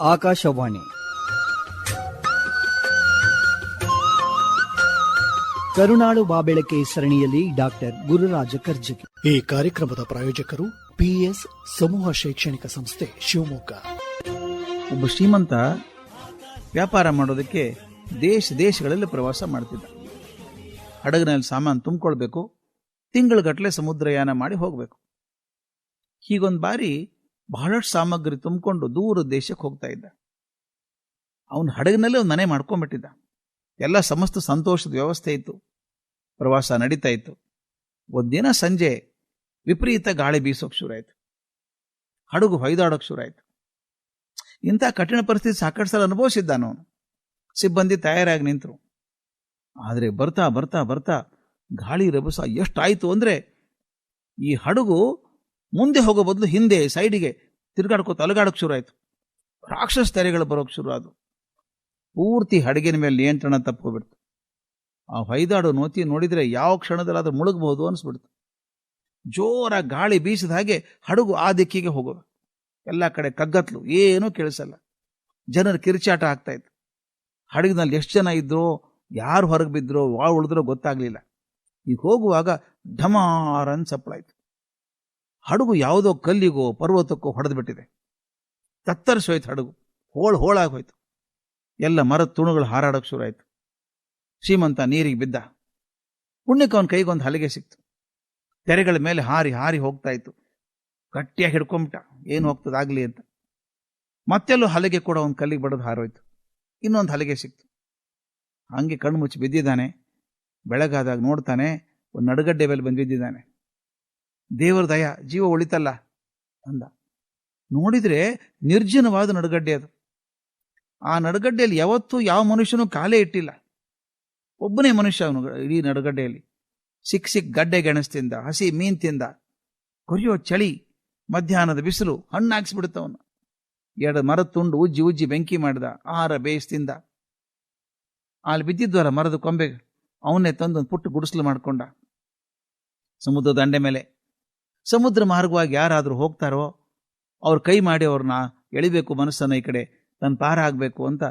ಆಕಾಶವಾಣಿ. ಕರುಣಾಳು ಬಾಬೆಳಕೆ ಸರಣಿಯಲ್ಲಿ ಡಾಕ್ಟರ್ ಗುರುರಾಜ ಕರ್ಜಿಗೆ. ಈ ಕಾರ್ಯಕ್ರಮದ ಪ್ರಾಯೋಜಕರು ಪಿಎಸ್ ಸಮೂಹ ಶೈಕ್ಷಣಿಕ ಸಂಸ್ಥೆ ಶಿವಮೊಗ್ಗ. ಒಬ್ಬ ಶ್ರೀಮಂತ ವ್ಯಾಪಾರ ಮಾಡೋದಕ್ಕೆ ದೇಶ ದೇಶಗಳಲ್ಲಿ ಪ್ರವಾಸ ಮಾಡ್ತಿದ್ದ. ಹಡಗಿನಲ್ಲಿ ಸಾಮಾನು ತುಂಬಿಕೊಳ್ಬೇಕು ತಿಂಗಳಗಟ್ಟಲೆ ಸಮುದ್ರಯಾನ ಮಾಡಿ ಹೋಗಬೇಕು. ಹೀಗೊಂದು ಬಾರಿ ಬಹಳಷ್ಟು ಸಾಮಗ್ರಿ ತುಂಬಿಕೊಂಡು ದೂರ ದೇಶಕ್ಕೆ ಹೋಗ್ತಾ ಇದ್ದ. ಅವನು ಹಡಗಿನಲ್ಲಿ ಒಂದು ಮನೆ ಮಾಡ್ಕೊಂಡ್ಬಿಟ್ಟಿದ್ದ. ಎಲ್ಲ ಸಮಸ್ತ ಸಂತೋಷದ ವ್ಯವಸ್ಥೆ ಇತ್ತು. ಪ್ರವಾಸ ನಡೀತಾ ಇತ್ತು. ಒಂದಿನ ಸಂಜೆ ವಿಪರೀತ ಗಾಳಿ ಬೀಸೋಕೆ ಶುರುವಾಯಿತು. ಹಡಗು ಹೊಯ್ದಾಡೋಕೆ ಶುರುವಾಯಿತು. ಇಂಥ ಕಠಿಣ ಪರಿಸ್ಥಿತಿ ಸಾಕಷ್ಟು ಸಲ ಅನುಭವಿಸಿದ್ದಾನು ಅವನು. ಸಿಬ್ಬಂದಿ ತಯಾರಾಗಿ ನಿಂತರು. ಆದರೆ ಬರ್ತಾ ಬರ್ತಾ ಬರ್ತಾ ಗಾಳಿ ರಭಸ ಎಷ್ಟಾಯಿತು ಅಂದರೆ ಈ ಹಡಗು ಮುಂದೆ ಹೋಗೋ ಬದಲು ಹಿಂದೆ ಸೈಡಿಗೆ ತಿರುಗಾಡ್ಕೋತ ಅಲುಗಾಡಕ್ಕೆ ಶುರು ಆಯಿತು ರಾಕ್ಷಸ ತೆರೆಗಳು ಬರೋಕೆ ಶುರು ಆದವು. ಪೂರ್ತಿ ಹಡಗಿನ ಮೇಲೆ ನಿಯಂತ್ರಣ ತಪ್ಪೋಗ್ಬಿಡ್ತು ಆ ಹೊಯ್ದಾಡೋ ನೋತಿ ನೋಡಿದರೆ ಯಾವ ಕ್ಷಣದಲ್ಲಾದರೂ ಮುಳುಗಬಹುದು ಅನಿಸ್ಬಿಡ್ತು. ಜೋರ ಗಾಳಿ ಬೀಸಿದ ಹಾಗೆ ಹಡಗು ಆ ದಿಕ್ಕಿಗೆ ಹೋಗೋದು. ಎಲ್ಲ ಕಡೆ ಕಗ್ಗತ್ಲು, ಏನೂ ಕೇಳಿಸಲ್ಲ. ಜನರು ಕಿರಿಚಾಟ ಆಗ್ತಾ ಇತ್ತು. ಹಡಗಿನಲ್ಲಿ ಎಷ್ಟು ಜನ ಇದ್ರೋ, ಯಾರು ಹೊರಗೆ ಬಿದ್ದರೋ ವಾ ಉಳಿದ್ರೋ ಗೊತ್ತಾಗಲಿಲ್ಲ. ಈಗ ಹೋಗುವಾಗ ಢಮಾರನ್ ಸಪ್ಪಳಾಯ್ತು ಹಡಗು ಯಾವುದೋ ಕಲ್ಲಿಗೋ ಪರ್ವತಕ್ಕೋ ಹೊಡೆದು ಬಿಟ್ಟಿದೆ ತತ್ತರಿಸೋಯ್ತು ಹಡಗು. ಹೋಳು ಹೋಳಾಗಿ ಹೋಯ್ತು. ಎಲ್ಲ ಮರದ ತುಣುಗಳು ಹಾರಾಡೋಕೆ ಶುರು ಆಯ್ತು ಶ್ರೀಮಂತ ನೀರಿಗೆ ಬಿದ್ದ. ಪುಣ್ಯಕ್ಕೆ ಅವನ ಕೈಗೊಂದು ಹಲಿಗೆ ಸಿಕ್ತು. ತೆರೆಗಳ ಮೇಲೆ ಹಾರಿ ಹಾರಿ ಹೋಗ್ತಾ ಇತ್ತು. ಗಟ್ಟಿಯಾಗಿ ಹಿಡ್ಕೊಂಬಿಟ್ಟ. ಏನು ಹೋಗ್ತದಾಗಲಿ ಅಂತ. ಮತ್ತೆಲ್ಲೂ ಹಲಗೆ ಕೂಡ ಒಂದು ಕಲ್ಲಿಗೆ ಬಡದು ಹಾರೋಯ್ತು. ಇನ್ನೊಂದು ಹಲಗೆ ಸಿಕ್ತು. ಹಂಗೆ ಕಣ್ಣು ಮುಚ್ಚಿ ಬಿದ್ದಿದ್ದಾನೆ. ಬೆಳಗಾದಾಗ ನೋಡ್ತಾನೆ, ಒಂದು ನಡುಗಡ್ಡೆ ಮೇಲೆ ಬಂದು ಬಿದ್ದಿದ್ದಾನೆ ದೇವರ ದಯ, ಜೀವ ಉಳಿತಲ್ಲ ಅಂದ. ನೋಡಿದ್ರೆ ನಿರ್ಜನವಾದ ನಡುಗಡ್ಡೆ ಅದು. ಆ ನಡುಗಡ್ಡೆಯಲ್ಲಿ ಯಾವತ್ತೂ ಯಾವ ಮನುಷ್ಯನೂ ಕಾಲೇ ಇಟ್ಟಿಲ್ಲ. ಒಬ್ಬನೇ ಮನುಷ್ಯ ಅವನು ಇಡೀ ನಡುಗಡ್ಡೆಯಲ್ಲಿ. ಸಿಕ್ಕ ಸಿಕ್ ಗಡ್ಡೆ ಗೆಣಸ್ತಿಂದ, ಹಸಿ ಮೀನ್ ತಿಂದ ಕೊರಿಯೋ ಚಳಿ, ಮಧ್ಯಾಹ್ನದ ಬಿಸಿಲು ಹಣ್ಣಾಕ್ಸ್ಬಿಡುತ್ತವನು ಎರಡು ಮರ ತುಂಡು ಉಜ್ಜಿ ಉಜ್ಜಿ ಬೆಂಕಿ ಮಾಡಿದ, ಆಹಾರ ಬೇಯಿಸ್ತಿಂದ. ಅಲ್ಲಿ ಬಿದ್ದಿದ್ವಲ್ಲ ಮರದ ಕೊಂಬೆ ಅವನ್ನೇ ತಂದು ಒಂದು ಪುಟ್ಟು ಗುಡಿಸಲು ಮಾಡ್ಕೊಂಡ. ಸಮುದ್ರ ದಂಡೆ ಮೇಲೆ ಸಮುದ್ರ ಮಾರ್ಗವಾಗಿ ಯಾರಾದರೂ ಹೋಗ್ತಾರೋ ಅವ್ರ ಕೈ ಮಾಡಿ ಅವ್ರನ್ನ ಎಳಿಬೇಕು ಮನಸ್ಸನ್ನು ಈ ಕಡೆ ತನ್ನ ಪಾರ ಆಗಬೇಕು ಅಂತ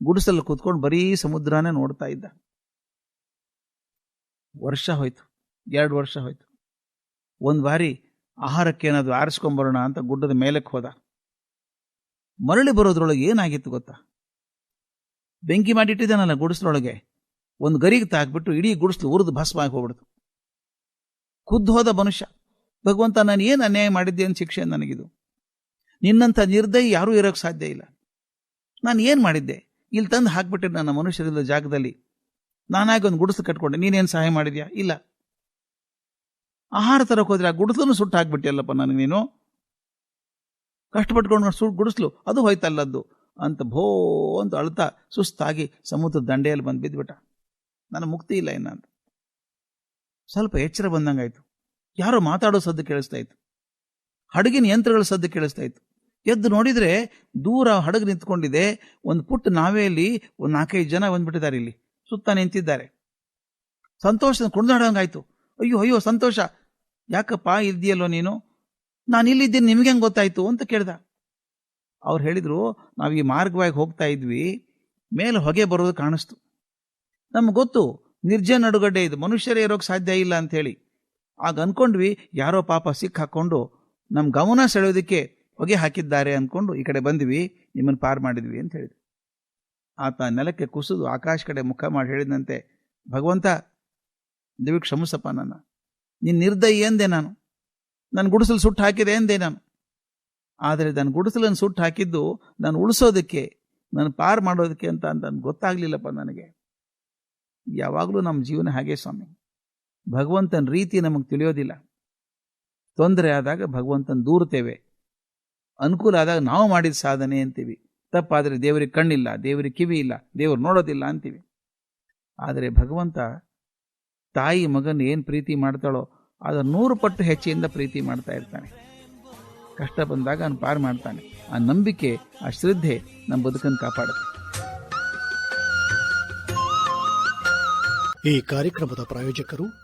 ಗುಡಿಸಲು ಕೂತ್ಕೊಂಡು ಬರೀ ಸಮುದ್ರನೇ ನೋಡ್ತಾ ಇದ್ದ. ವರ್ಷ ಹೋಯ್ತು, ಎರಡು ವರ್ಷ ಹೋಯ್ತು. ಒಂದು ಬಾರಿ ಆಹಾರಕ್ಕೆ ಏನಾದ್ರು ಆರಿಸ್ಕೊಂಬರೋಣ ಅಂತ ಗುಡ್ಡದ ಮೇಲಕ್ಕೆ ಹೋದ. ಮರಳಿ ಬರೋದ್ರೊಳಗೆ ಏನಾಗಿತ್ತು ಗೊತ್ತಾ? ಬೆಂಕಿ ಮಾಡಿಟ್ಟಿದ್ದಾನಲ್ಲ ಗುಡಿಸ್ಲೊಳಗೆ ಒಂದು ಗರಿಗೆ ತಾಕ್ಬಿಟ್ಟು ಇಡೀ ಗುಡಿಸ್ಲು ಉರಿದು ಭಸ್ಮ ಆಗಿ ಹೋಗ್ಬಿಡ್ತು. ಖುದ್ದು ಹೋದ ಮನುಷ್ಯ. ಭಗವಂತ, ನಾನು ಏನು ಅನ್ಯಾಯ ಮಾಡಿದ್ದೆ ಅಂತ ಶಿಕ್ಷೆ ನನಗಿದು. ನಿನ್ನಂಥ ನಿರ್ದಯಿ ಯಾರೂ ಇರೋಕ್ಕೆ ಸಾಧ್ಯ ಇಲ್ಲ. ನಾನು ಏನು ಮಾಡಿದ್ದೆ? ಇಲ್ಲಿ ತಂದು ಹಾಕ್ಬಿಟ್ಟೆ ನನ್ನ ಮನುಷ್ಯರಿಲ್ಲ ಜಾಗದಲ್ಲಿ ನಾನಾಗಿ ಒಂದು ಗುಡಿಸು ಕಟ್ಕೊಂಡೆ. ನೀನೇನು ಸಹಾಯ ಮಾಡಿದ್ಯಾ? ಇಲ್ಲ. ಆಹಾರ ತರಕ್ಕೆ ಹೋದ್ರೆ ಆ ಗುಡಿಸಲನ್ನು ಸುಟ್ಟು ಹಾಕ್ಬಿಟ್ಟಿಯಲ್ಲಪ್ಪ ನನಗೆ ನೀನು. ಕಷ್ಟಪಟ್ಕೊಂಡು ಸು ಗುಡಿಸ್ಲು. ಅದು ಹೋಯ್ತಲ್ಲದ್ದು ಅಂತ ಭೋ ಅಂತ ಅಳ್ತಾ ಸುಸ್ತಾಗಿ ಸಮುದ್ರದ ದಂಡೆಯಲ್ಲಿ ಬಂದು ಬಿದ್ದುಬಿಟ್ಟ ನನ್ನ ಮುಕ್ತಿ ಇಲ್ಲ ಇನ್ನ ಅಂತ ಸ್ವಲ್ಪ ಎಚ್ಚರ ಬಂದಂಗಾಯ್ತು. ಯಾರೋ ಮಾತಾಡೋ ಸದ್ದು ಕೇಳಿಸ್ತಾ ಇತ್ತು. ಹಡಗಿನ ಯಂತ್ರಗಳ ಸದ್ದು ಕೇಳಿಸ್ತಾ ಇತ್ತು. ಎದ್ದು ನೋಡಿದರೆ ದೂರ ಹಡಗು ನಿಂತ್ಕೊಂಡಿದೆ. ಒಂದು ಪುಟ್ಟ ನಾವೆಯಲ್ಲಿ ಒಂದು ನಾಲ್ಕೈದು ಜನ ಬಂದ್ಬಿಟ್ಟಿದ್ದಾರೆ ಇಲ್ಲಿ. ಸುತ್ತ ನಿಂತಿದ್ದಾರೆ. ಸಂತೋಷ ಕುಣಿದಾಡೋಂಗಾಯ್ತು. ಅಯ್ಯೋ ಅಯ್ಯೋ, ಸಂತೋಷ. ಯಾಕಪ್ಪ ಇದ್ದೀಯಲ್ಲೋ ನೀನು? ನಾನು ಇಲ್ಲಿದ್ದೀನಿ, ನಿಮ್ಗೆ ಹೆಂಗೆ ಗೊತ್ತಾಯ್ತು ಅಂತ ಕೇಳ್ದ. ಅವ್ರು ಹೇಳಿದ್ರು, ನಾವು ಈ ಮಾರ್ಗವಾಗಿ ಹೋಗ್ತಾ ಇದ್ವಿ. ಮೇಲೆ ಹೊಗೆ ಬರೋದು ಕಾಣಿಸ್ತು. ನಮ್ಗೆ ಗೊತ್ತು, ನಿರ್ಜನ ನಡುಗಡ್ಡೆ ಇದು. ಮನುಷ್ಯರೇ ಇರೋಕೆ ಸಾಧ್ಯ ಇಲ್ಲ ಅಂತ ಹೇಳಿ. ಆಗ ಅಂದ್ಕೊಂಡ್ವಿ ಯಾರೋ ಪಾಪ ಸಿಕ್ ಹಾಕೊಂಡು ನಮ್ಮ ಗಮನ ಸೆಳೆಯೋದಕ್ಕೆ ಹೊಗೆ ಹಾಕಿದ್ದಾರೆ ಅಂದ್ಕೊಂಡು ಈ ಕಡೆ ಬಂದ್ವಿ ನಿಮ್ಮನ್ನು ಪಾರು ಮಾಡಿದ್ವಿ ಅಂತ ಹೇಳಿದ್ವಿ ಆತ ನೆಲಕ್ಕೆ ಕುಸಿದು ಆಕಾಶ ಕಡೆ ಮುಖ ಮಾಡಿ ಹೇಳಿದಂತೆ, ಭಗವಂತ ದೇವಿ ಕ್ಷಮಿಸಪ್ಪ ನನ್ನ. ನೀನು ನಿರ್ದಯಿ ಎಂದೆ ನಾನು. ನನ್ನ ಗುಡಿಸಲು ಸುಟ್ಟು ಹಾಕಿದೆ ಎಂದೆ ನಾನು. ಆದರೆ ನನ್ನ ಗುಡಿಸಲನ್ನು ಸುಟ್ಟು ಹಾಕಿದ್ದು ನಾನು ಉಳಿಸೋದಕ್ಕೆ, ನಾನು ಪಾರು ಮಾಡೋದಕ್ಕೆ ಅಂತ ಅಂತ ಗೊತ್ತಾಗಲಿಲ್ಲಪ್ಪ ನನಗೆ. ಯಾವಾಗಲೂ ನಮ್ಮ ಜೀವನ ಹಾಗೆ ಸ್ವಾಮಿ. ಭಗವಂತನ ರೀತಿ ನಮಗೆ ತಿಳಿಯೋದಿಲ್ಲ. ತೊಂದರೆ ಆದಾಗ ಭಗವಂತನ ದೂರ್ತೇವೆ. ಅನುಕೂಲ ಆದಾಗ ನಾವು ಮಾಡಿದ ಸಾಧನೆ ಅಂತೀವಿ. ತಪ್ಪಾದರೆ ದೇವರಿಗೆ ಕಣ್ಣಿಲ್ಲ, ದೇವರಿಗೆ ಕಿವಿ ಇಲ್ಲ, ದೇವರು ನೋಡೋದಿಲ್ಲ ಅಂತೀವಿ. ಆದರೆ ಭಗವಂತ ತಾಯಿ ಮಗನ ಏನು ಪ್ರೀತಿ ಮಾಡ್ತಾಳೋ ಅದು ನೂರು ಪಟ್ಟು ಹೆಚ್ಚಿಯಿಂದ ಪ್ರೀತಿ ಮಾಡ್ತಾ ಇರ್ತಾನೆ. ಕಷ್ಟ ಬಂದಾಗ ಅವನು ಪಾರು ಮಾಡ್ತಾನೆ. ಆ ನಂಬಿಕೆ, ಆ ಶ್ರದ್ಧೆ ನಮ್ಮ ಬದುಕನ್ನು ಕಾಪಾಡುತ್ತೆ. ಈ ಕಾರ್ಯಕ್ರಮದ ಪ್ರಾಯೋಜಕರು